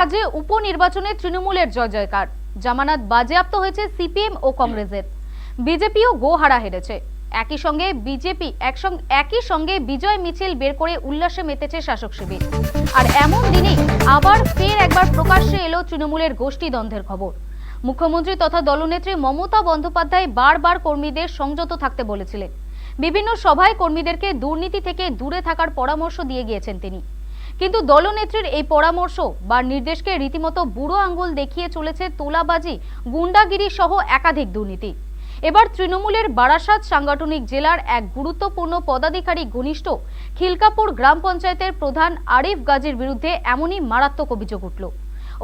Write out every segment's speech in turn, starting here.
রাজ্যে উপনির্বাচনে তৃণমূলের জয় জয়কার জামানত বাজেয়াপ্ত হয়েছে সিপিএম ও কংগ্রেসের। বিজেপিও গোহারা হেরেছে। একই সঙ্গে বিজেপি একই সঙ্গে বিজয় মিছিল বের করে উল্লাসে মেতেছে শাসক শিবির। আর এমন দিনেই আবার ফের একবার প্রকাশ্যে এলো তৃণমূলের গোষ্ঠীদ্বন্দ্বের খবর। মুখ্যমন্ত্রী তথা দলনেত্রী মমতা বন্দ্যোপাধ্যায় বারবার কর্মীদের সংযত থাকতে বলেছিলেন। বিভিন্ন সভায় কর্মীদেরকে দুর্নীতি থেকে দূরে থাকার পরামর্শ দিয়ে গিয়েছেন তিনি। কিন্তু দলনেত্রীর এই পরামর্শ বা নির্দেশকে রীতিমতো বুড়ো আঙ্গুল দেখিয়ে চলেছে তোলাবাজি, গুন্ডাগিরি সহ একাধিক দুর্নীতি। এবার তৃণমূলের বারাসাত সাংগঠনিক জেলার এক গুরুত্বপূর্ণ পদাধিকারী ঘনিষ্ঠ খিলকাপুর গ্রাম পঞ্চায়েতের প্রধান আরিফ গাজীর বিরুদ্ধে এমনই মারাত্মক অভিযোগ উঠল।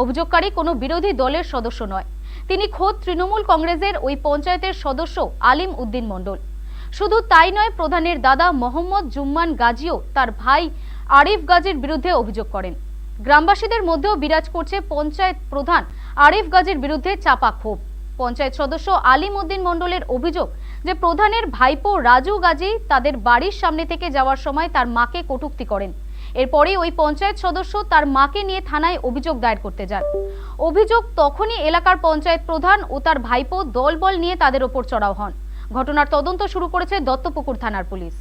অভিযোগকারী কোনো বিরোধী দলের সদস্য নয়। তিনি খোদ তৃণমূল কংগ্রেসের ওই পঞ্চায়েতের সদস্য আলিম উদ্দিন মণ্ডল। শুধু তাই নয়, প্রধানের দাদা মোহাম্মদ জুম্মান গাজীও তার ভাই আরিফ গাজীর বিরুদ্ধে অভিযোগ করেন। গ্রামবাসীদের মধ্যেও বিরাজ করছে পঞ্চায়েত প্রধান আরিফ গাজীর বিরুদ্ধে চাপা ক্ষোভ। পঞ্চায়েত সদস্য আলিম উদ্দিন মণ্ডলের অভিযোগ যে প্রধানের ভাইপো রাজু গাজী তাদের বাড়ির সামনে থেকে যাওয়ার সময় তার মাকে কটূক্তি করেন। এরপরেই ওই পঞ্চায়েত সদস্য তার মাকে নিয়ে থানায় অভিযোগ দায়ের করতে যান। অভিযোগ তখনই এলাকার পঞ্চায়েত প্রধান ও তার ভাইপো দলবল নিয়ে তাদের ওপর চড়াও হন। ঘটনার তদন্ত শুরু করেছে দত্তপুকুর থানার পুলিশ।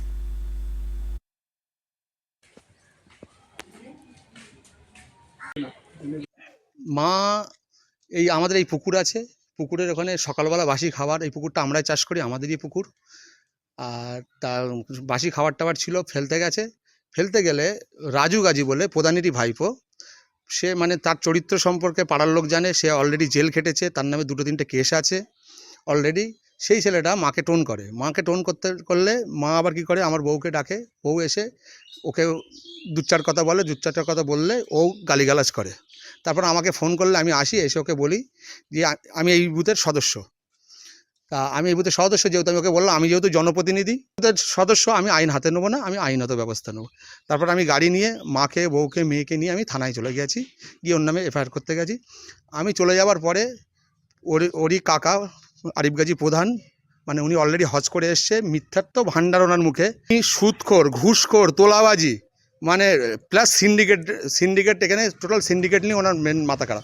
মা, এই আমাদের এই পুকুর আছে। পুকুরের ওখানে সকালবেলা বাসি খাবার, এই পুকুরটা আমরাই চাষ করি, আমাদেরই পুকুর। আর তার বাসি খাবার টাবার ছিল, ফেলতে গেছে। ফেলতে গেলে রাজু গাজী বলে প্রধানেরই ভাইপো, সে মানে তার চরিত্র সম্পর্কে পাড়ার লোক জানে, সে অলরেডি জেল খেটেছে, তার নামে দুটো তিনটে কেস আছে অলরেডি সেই ছেলেটা মাকে টোন করে। মাকে টোন করতে, করলে মা আবার কি করে? আমার বউকে ডাকে। বউ এসে ওকে দু চার কথা বলে। দু চারটা কথা বললে ও গালিগালাজ করে। তারপর আমাকে ফোন করলে আমি আসি, এসে ওকে বলি যে আমি এই বুথের সদস্য। তা আমি এই বুথের সদস্য, যেহেতু আমি ওকে বললাম, আমি যেহেতু জনপ্রতিনিধি, বুথের সদস্য, আমি আইন হাতে নেব না, আমি আইনত ব্যবস্থা নেব। তারপর আমি গাড়ি নিয়ে মাকে, বউকে, মেয়েকে নিয়ে আমি থানায় চলে গেছি গিয়ে ওর নামে এফআইআর করতে গেছি। আমি চলে যাওয়ার পরে ওর, ওরই কাকা আরিফ গাজী প্রধান মানে উনি অলরেডি হজ করে এসছে। মিথ্যাত্ব ভাণ্ডার ওনার মুখে। উনি সুদখোর, ঘুষখোর, তোলাবাজি মানে প্লাস সিন্ডিকেট সিন্ডিকেট এখানে টোটাল সিন্ডিকেট নিয়ে ওনার মেন মাথা খারাপ।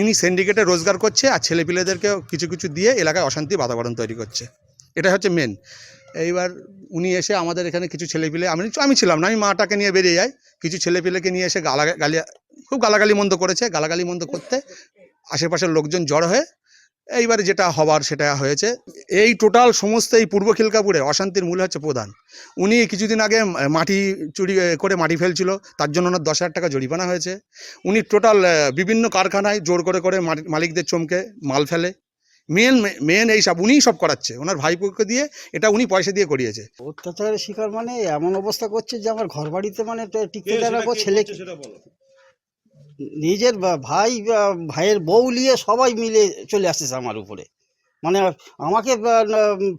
ইনি সিন্ডিকেটে রোজগার করছে আর ছেলেপিলেদেরকেও কিছু কিছু দিয়ে এলাকায় অশান্তি বাতাবরণ তৈরি করছে। এটা হচ্ছে মেন এইবার উনি এসে আমাদের এখানে কিছু ছেলেপিলে, আমি আমি ছিলাম না, আমি মাটাকে নিয়ে বেরিয়ে যাই। কিছু ছেলেপিলেকে নিয়ে এসে গালা গালি, খুব গালাগালি মন্দ করেছে। গালাগালি মন্দ করতে আশেপাশের লোকজন জড় হয়ে এইবারে যেটা হবার সেটা হয়েছে। এই টোটাল সমস্ত এই পূর্ব খিলকাপুরে অশান্তির মূল হচ্ছে প্রধান। উনি কিছুদিন আগে মাটি চুরি করে মাটি ফেলছিল তার জন্য ওনার দশ হাজার টাকা জরিমানা হয়েছে। উনি টোটাল বিভিন্ন কারখানায় জোর করে করে মালি- মালিকদের চমকে মাল ফেলে। মেন মেন এই সব উনিই সব করাচ্ছে। ওনার ভাইপোকে দিয়ে এটা উনি পয়সা দিয়ে করিয়েছে। অত্যাচারের শিকার মানে এমন অবস্থা করছে যে আমার ঘর বাড়িতে মানে টিকতে ছেলে নিজের ভাই বা ভাইয়ের বউ নিয়ে সবাই মিলে চলে আসতেছে আমার উপরে। মানে আমাকে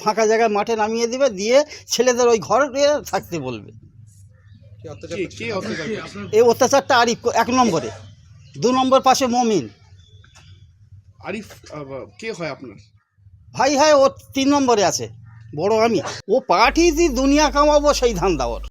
ফাঁকা জায়গায় মাঠে নামিয়ে দিবে দিয়ে ছেলেদের ওই ঘরে থাকতে বলবে। এই অত্যাচারটা আরিফ এক নম্বরে। দু নম্বর পাশে মমিন। আরিফ কে হয় আপনার? ভাই হয় ও তিন নম্বরে আছে বড় আমি। ও পাঠিয়ে দুনিয়া কামাবো সেই ধান ওর